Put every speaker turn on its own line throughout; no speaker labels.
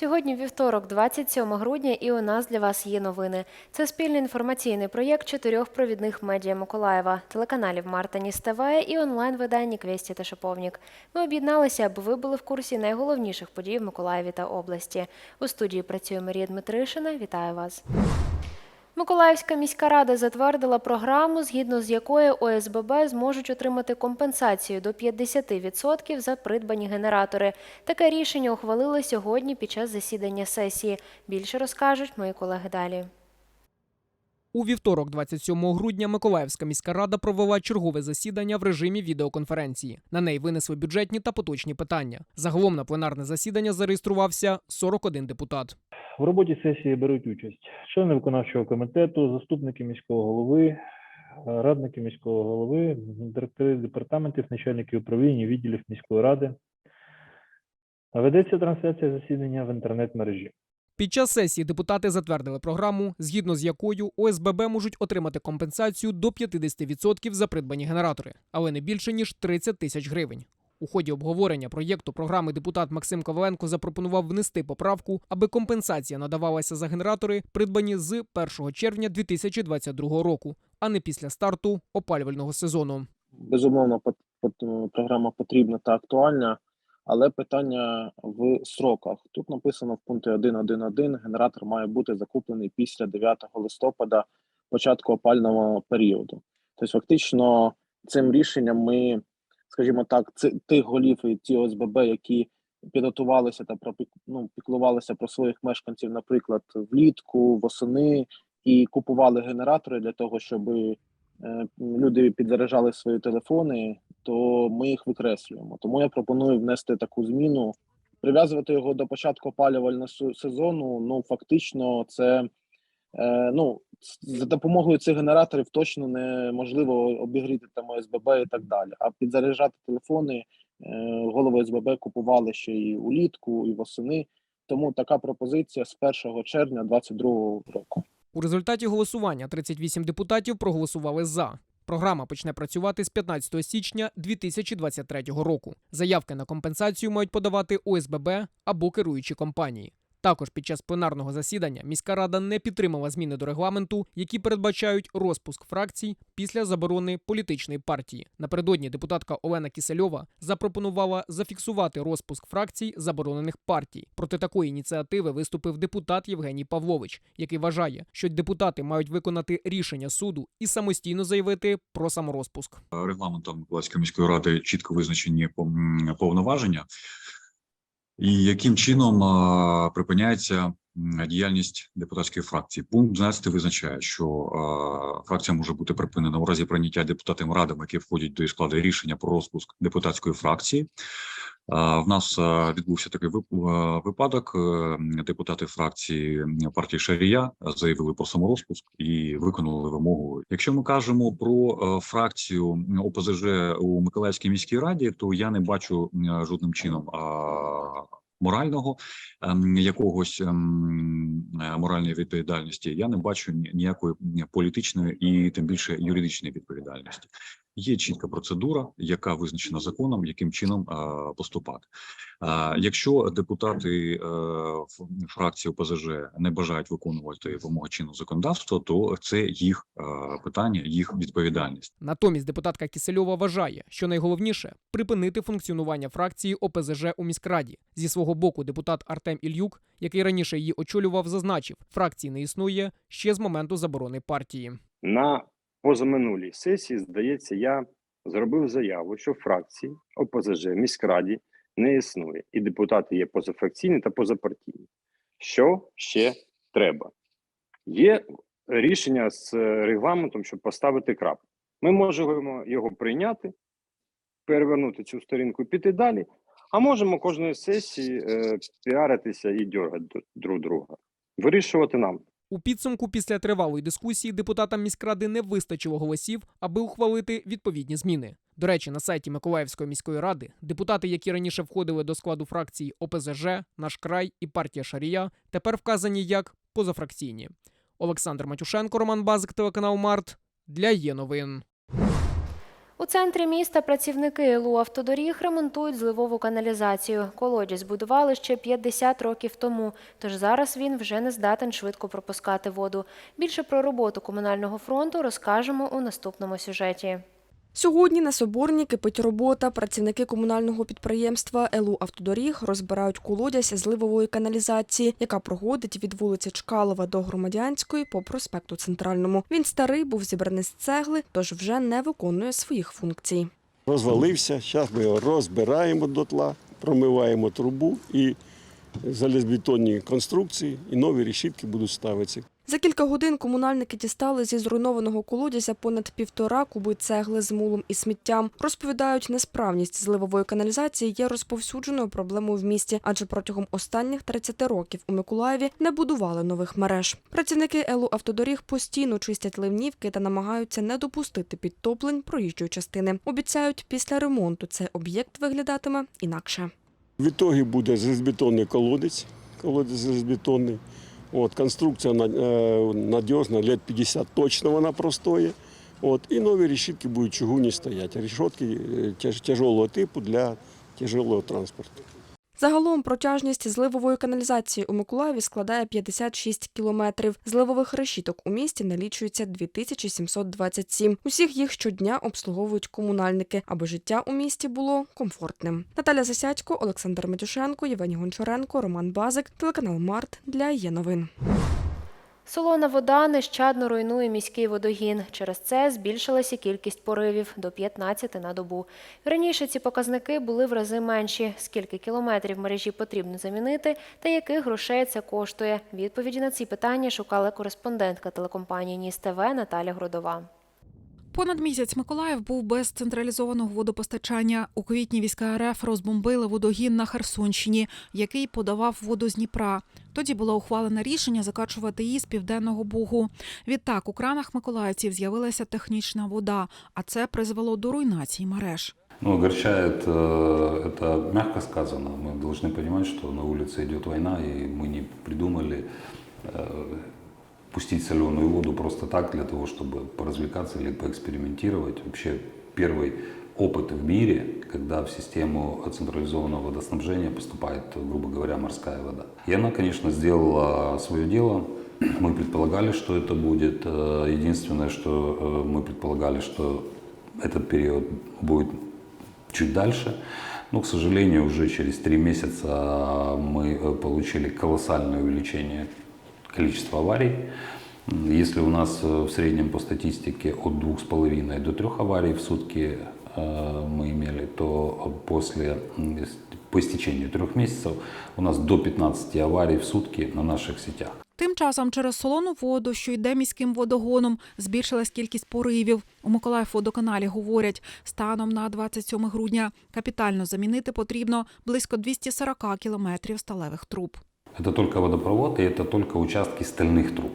Сьогодні вівторок, 27 грудня, і у нас для вас є новини. Це спільний інформаційний проєкт чотирьох провідних медіа Миколаєва, телеканалів Марта Ніставає і онлайн-видання Квесті та Шиповнік. Ми об'єдналися, аби ви були в курсі найголовніших подій в Миколаєві та області. У студії працює Марія Дмитришина. Вітаю вас. Миколаївська міська рада затвердила програму, згідно з якою ОСББ зможуть отримати компенсацію до 50% за придбані генератори. Таке рішення ухвалили сьогодні під час засідання сесії. Більше розкажуть мої колеги далі.
У вівторок, 27 грудня, Миколаївська міська рада провела чергове засідання в режимі відеоконференції. На неї винесли бюджетні та поточні питання. Загалом на пленарне засідання зареєструвався 41 депутат.
В роботі сесії беруть участь члени виконавчого комітету, заступники міського голови, радники міського голови, директори департаментів, начальники управлінь і відділів міської ради. Ведеться трансляція засідання в інтернет-мережі.
Під час сесії депутати затвердили програму, згідно з якою ОСББ можуть отримати компенсацію до 50% за придбані генератори, але не більше ніж 30 тисяч гривень. У ході обговорення проєкту програми депутат Максим Коваленко запропонував внести поправку, аби компенсація надавалася за генератори, придбані з 1 червня 2022 року, а не після старту опалювального сезону.
безумовно, програма потрібна та актуальна, але питання в сроках. Тут написано в пункті 1.1.1 генератор має бути закуплений після 9 листопада, початку опального періоду. Тобто, фактично, цим рішенням ми, скажімо так, тих голів і ті ОСББ, які підготувалися та ну, піклувалися про своїх мешканців, наприклад, влітку, восени, і купували генератори для того, щоби е, люди підзаряджали свої телефони, то ми їх викреслюємо. Тому я пропоную внести таку зміну, прив'язувати його до початку опалювального сезону. Ну фактично, це е, ну за допомогою цих генераторів точно неможливо обігріти там ОСББ і так далі. А підзаряджати телефони е, голови ОСББ купували ще і улітку, і восени. Тому така пропозиція з 1 червня 2022 року.
У результаті голосування 38 депутатів проголосували за. Програма почне працювати з 15 січня 2023 року. Заявки на компенсацію мають подавати ОСББ або керуючі компанії. Також під час пленарного засідання міська рада не підтримала зміни до регламенту, які передбачають розпуск фракцій після заборони політичної партії. Напередодні депутатка Олена Кісельова запропонувала зафіксувати розпуск фракцій заборонених партій. Проти такої ініціативи виступив депутат Євгеній Павлович, який вважає, що депутати мають виконати рішення суду і самостійно заявити про саморозпуск.
регламентом Миколаївської міської ради чітко визначені пов- повноваження, і яким чином припиняється діяльність депутатської фракції. Пункт 12 визначає, що фракція може бути припинена у разі прийняття депутатами радами, які входять до її складу рішення про розпуск депутатської фракції. В нас відбувся такий випадок. Е, Депутати фракції партії Шарія заявили про саморозпуск і виконали вимогу. Якщо ми кажемо про е, фракцію ОПЗЖ у Миколаївській міській раді, то я не бачу жодним чином морального ем, якогось ем, е, моральної відповідальності. Я не бачу ні- ніякої політичної і тим більше юридичної відповідальності. Є чітка процедура, яка визначена законом, яким чином е, поступати. Е, Якщо депутати е, фракції ОПЗЖ не бажають виконувати вимоги чинного законодавства, то це їх е, питання, їх відповідальність.
Натомість депутатка Кісельова вважає, що найголовніше припинити функціонування фракції ОПЗЖ у міськраді. Зі свого боку, депутат Артем Ільюк, який раніше її очолював, зазначив, фракції не існує ще з моменту заборони партії.
На позаминулій сесії, здається, я зробив заяву, що фракції ОПЗЖ міськраді не існує, і депутати є позафракційні та позапартійні. Що ще треба? Є рішення з е, регламентом, щоб поставити крапку. Ми можемо його прийняти, перевернути цю сторінку, піти далі. А можемо кожної сесії е, піаритися і дергати д- друг друга. Вирішувати нам.
У підсумку після тривалої дискусії депутатам міськради не вистачило голосів, аби ухвалити відповідні зміни. До речі, на сайті Миколаївської міської ради депутати, які раніше входили до складу фракцій ОПЗЖ, Наш край і партія Шарія, тепер вказані як позафракційні. Олександр Матюшенко, Роман Базик, телеканал Март для є новин.
У центрі міста працівники ЛУ автодоріг ремонтують зливову каналізацію. Колодязь будували ще 50 років тому, тож зараз він вже не здатен швидко пропускати воду. Більше про роботу комунального фронту розкажемо у наступному сюжеті.
Сьогодні на Соборній кипить робота. Працівники комунального підприємства ЕЛУ «Автодоріг» розбирають колодязь зливової каналізації, яка проходить від вулиці Чкалова до Громадянської по проспекту Центральному. Він старий, був зібраний з цегли, тож вже не виконує своїх функцій.
розвалився. Зараз ми його розбираємо дотла, промиваємо трубу і залізбетонні конструкції, і нові решітки будуть ставитися.
За кілька годин комунальники дістали зі зруйнованого колодязя понад півтора куби цегли з мулом і сміттям. Розповідають, несправність зливової каналізації є розповсюдженою проблемою в місті, адже протягом останніх 30 років у Миколаєві не будували нових мереж. Працівники ЕЛУ автодоріг постійно чистять ливнівки та намагаються не допустити підтоплень проїжджої частини. Обіцяють, після ремонту цей об'єкт виглядатиме інакше.
В ітогі буде залізбетонний колодець, колодець залізбетонний. От, конструкція е, надіжна, лет 50 точно вона простоє. От, і нові решітки будуть чугуні стоять. Решетки е, тяж, тяжелого типу для тяжелого транспорту.
Загалом протяжність зливової каналізації у Миколаєві складає 56 кілометрів. Зливових решіток у місті налічується 2727. Усіх їх щодня обслуговують комунальники, аби життя у місті було комфортним. Наталя Засядько, Олександр Матюшенко, Євгеній Гончаренко, Роман Базик, телеканал Март для є новин.
Солона вода нещадно руйнує міський водогін. Через це збільшилася кількість поривів до 15 на добу. Раніше ці показники були в рази менші. Скільки кілометрів мережі потрібно замінити та яких грошей це коштує? Відповіді на ці питання шукала кореспондентка телекомпанії Ніс ТВ Наталя Гродова.
Понад місяць Миколаїв був без централізованого водопостачання. У квітні війська РФ розбомбили водогін на Херсонщині, який подавав воду з Дніпра. Тоді було ухвалене рішення закачувати її з південного бугу. Відтак у кранах миколаївців з'явилася технічна вода, а це призвело до руйнації мереж.
Ну, огорчает, э, это мягко сказано. Мы должны понимать, что на улице идет война, и мы не придумали э, пустить соленую воду просто так для того, чтобы поразвлекаться или поэкспериментировать. Вообще первый опыт в мире, когда в систему централизованного водоснабжения поступает, грубо говоря, морская вода. И она, конечно, сделала свое дело. Мы предполагали, что это будет. Э, Единственное, что э, мы предполагали, что этот период будет чуть дальше. Но, к сожалению, уже через три месяца мы э, получили колоссальное увеличение количества аварий. Если у нас в среднем по статистике от 2,5 до 3 аварий в сутки мы имели, то после, м, с- по истечению трех месяцев у нас до 15 аварий в сутки на наших сетях.
Тим часом через солону воду, що йде міським водогоном, збільшилась кількість поривів. У Миколаївводоканалі говорять, станом на 27 грудня капітально замінити потрібно близько 240 кілометрів сталевих труб.
Это только водопровод и это только участки стальных труб.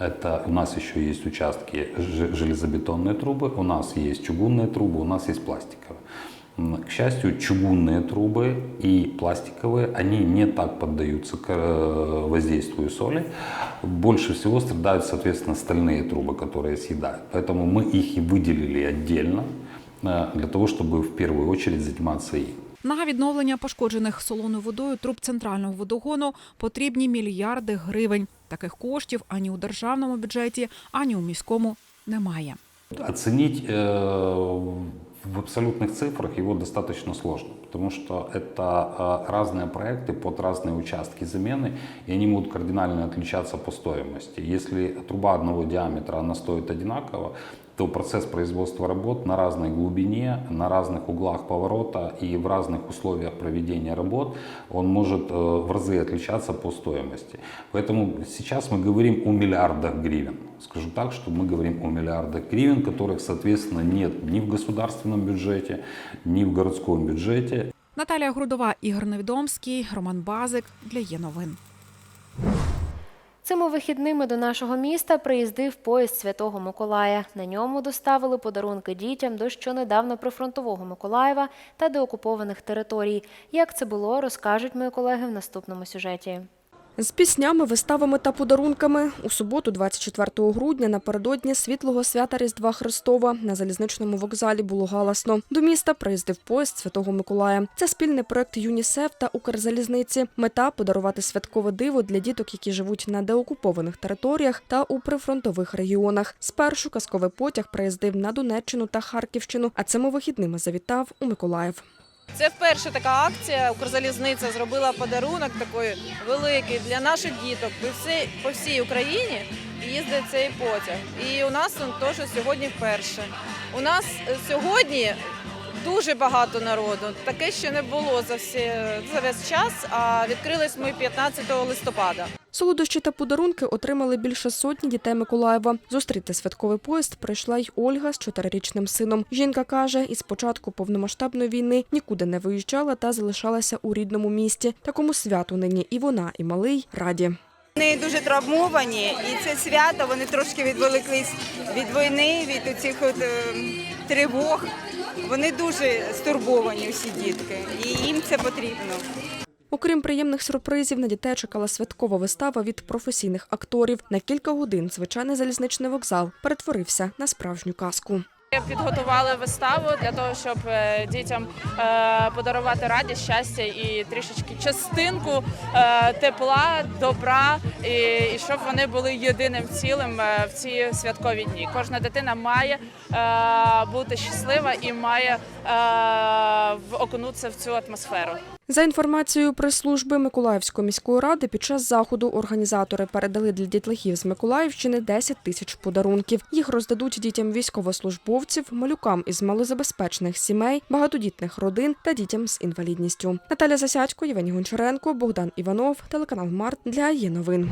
Это у нас еще есть участки ж- железобетонные трубы, у нас есть чугунные трубы, у нас есть пластиковые. М, К счастью, чугунные трубы и пластиковые, они не так поддаются к э, воздействию соли. Больше всего страдают, соответственно, стальные трубы, которые съедают. Поэтому мы их и выделили отдельно э, для того, чтобы в первую очередь заниматься ими.
На відновлення пошкоджених солоною водою труб центрального водогону потрібні мільярди гривень. Таких коштів ані у державному бюджеті, ані у міському немає.
Оценить э, в абсолютных цифрах его достаточно сложно, потому что это э, разные проекты под разные участки замены, и они могут кардинально отличаться по стоимости. Если труба одного диаметра она стоит одинаково, то процесс производства работ на разной глубине, на разных углах поворота и в разных условиях проведения работ, он может э, в разы отличаться по стоимости. Поэтому сейчас мы говорим о миллиардах гривен. Скажу так, что мы говорим о миллиардах гривен, которых, соответственно, нет ни в государственном бюджете, ни в городском бюджете.
Наталія Грудова, Ігор Невідомський, Роман Базик для є новин.
Цими вихідними до нашого міста приїздив поїзд Святого Миколая. На ньому доставили подарунки дітям до щонедавно прифронтового Миколаєва та деокупованих територій. Як це було, розкажуть мої колеги в наступному сюжеті.
З піснями, виставами та подарунками у суботу, 24 грудня, напередодні світлого свята Різдва Христова на залізничному вокзалі було галасно. До міста приїздив поїзд Святого Миколая. Це спільний проект ЮНІСЕФ та Укрзалізниці. Мета подарувати святкове диво для діток, які живуть на деокупованих територіях та у прифронтових регіонах. Спершу казковий потяг приїздив на Донеччину та Харківщину, а цими вихідними завітав у Миколаїв.
Це вперше така акція. Укрзалізниця зробила подарунок такий великий для наших діток. По всій, Україні їздить цей потяг. І у нас він теж сьогодні вперше. У нас сьогодні дуже багато народу. Таке ще не було за, всі, за весь час. А відкрились ми 15 листопада.
Солодощі та подарунки отримали більше сотні дітей Миколаєва. Зустріти святковий поїзд прийшла й Ольга з чотирирічним сином. Жінка каже, із початку повномасштабної війни нікуди не виїжджала та залишалася у рідному місті. Такому святу нині і вона, і малий раді.
Вони дуже травмовані, і це свято вони трошки відволіклись від війни, від цих от, е, тривог. Вони дуже стурбовані, всі дітки, і їм це потрібно.
Окрім приємних сюрпризів, на дітей чекала святкова вистава від професійних акторів. На кілька годин звичайний залізничний вокзал перетворився на справжню казку.
Підготували виставу для того, щоб е, дітям е, подарувати радість, щастя і трішечки частинку е, тепла, добра, і, щоб вони були єдиним цілим в ці святкові дні. Кожна дитина має бути щаслива і має окунутися в цю атмосферу.
За інформацією прес-служби Миколаївської міської ради, під час заходу організатори передали для дітлахів з Миколаївщини 10 тисяч подарунків. Їх роздадуть дітям військовослужбовців, малюкам із малозабезпечених сімей, багатодітних родин та дітям з інвалідністю. Наталя Засядько, Євгеній Гончаренко, Богдан Іванов, телеканал Март для є новин.